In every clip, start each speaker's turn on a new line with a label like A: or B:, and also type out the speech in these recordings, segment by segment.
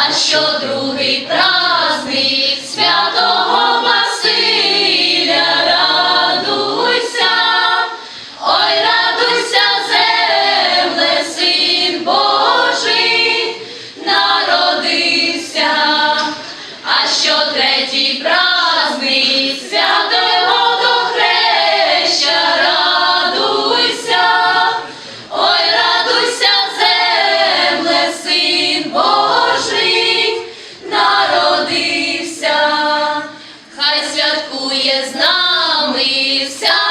A: а що другий праздник свято. З нами вся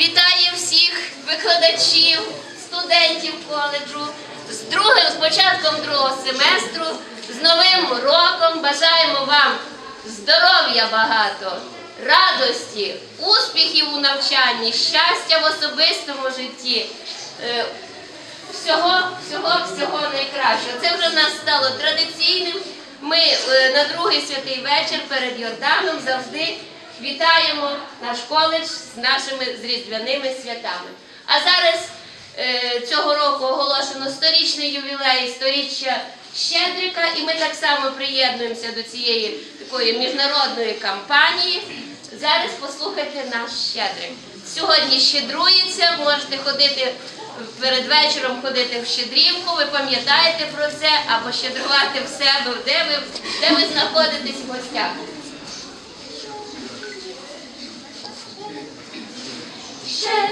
A: вітає всіх викладачів, студентів коледжу з другим, з початком другого семестру, з новим роком. Бажаємо вам здоров'я багато, радості, успіхів у навчанні, щастя в особистому житті. е, всього, всього, всього найкращого. Це вже в нас стало традиційним. Ми е, на другий святий вечір перед Йорданом завжди вітаємо наш коледж з нашими з різдвяними святами. А зараз е, цього року оголошено сторічний ювілей, сторіччя Щедрика, і ми так само приєднуємося до цієї такої міжнародної кампанії. Зараз послухайте наш щедрик. Сьогодні щедрується, можете ходити перед вечором ходити в щедрівку, ви пам'ятаєте про це, або щедрувати в себе, де ви, де ви знаходитесь в гостях.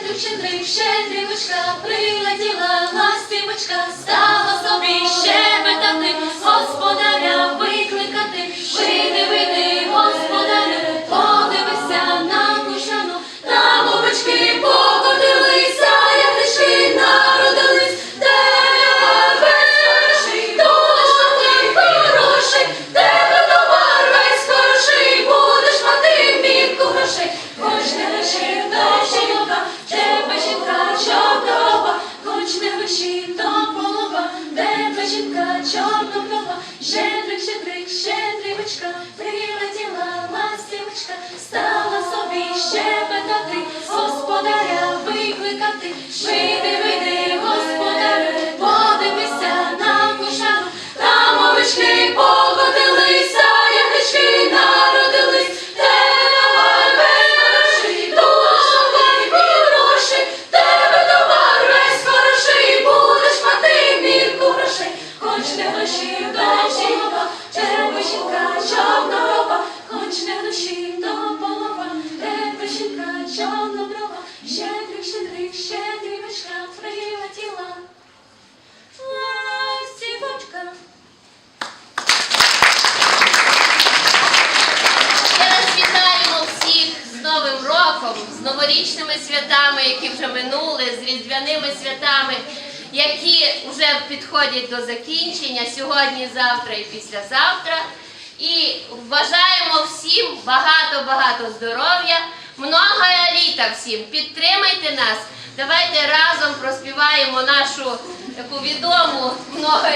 B: Щедрик, щедрик, щедрівочка, прилетіла ластівочка, стала собі щебетати, господаря викликати, вийди, гроші, то полова, тебе жінка чорнова, щедрик, щедрик, щедрівочка, прилетіла ластівочка, стала собі щебетати, господаря викликати,
A: новорічними святами, які вже минули, з різдвяними святами, які вже підходять до закінчення сьогодні, завтра і післязавтра. І бажаємо всім багато-багато здоров'я, много літа всім. Підтримайте нас. Давайте разом проспіваємо нашу таку відому много